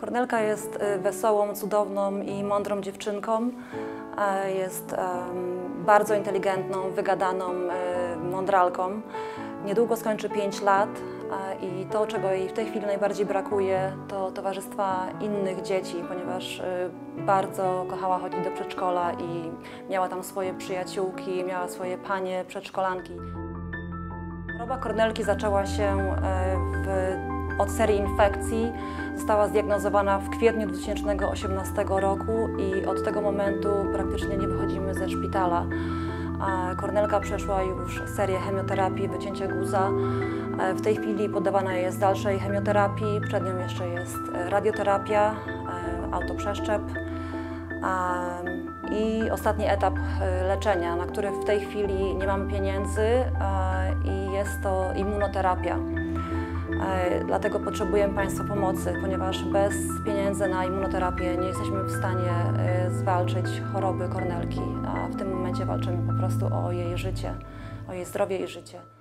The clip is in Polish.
Kornelka jest y, wesołą, cudowną i mądrą dziewczynką. Jest bardzo inteligentną, wygadaną e, mądralką. Niedługo skończy 5 lat i to, czego jej w tej chwili najbardziej brakuje, to towarzystwa innych dzieci, ponieważ y, bardzo kochała chodzić do przedszkola i miała tam swoje przyjaciółki, miała swoje panie przedszkolanki. Choroba Kornelki zaczęła się e, w, od serii infekcji. Została zdiagnozowana w kwietniu 2018 roku i od tego momentu praktycznie nie wychodzimy ze szpitala. Kornelka przeszła już serię chemioterapii, wycięcie guza. E, W tej chwili poddawana jest dalszej chemioterapii, przed nią jeszcze jest radioterapia, e, autoprzeszczep. I ostatni etap e, leczenia, na który w tej chwili nie mam pieniędzy i jest to immunoterapia. Dlatego potrzebujemy Państwa pomocy, ponieważ bez pieniędzy na immunoterapię nie jesteśmy w stanie e, zwalczyć choroby Kornelki, a w tym momencie walczymy po prostu o jej życie, o jej zdrowie i życie.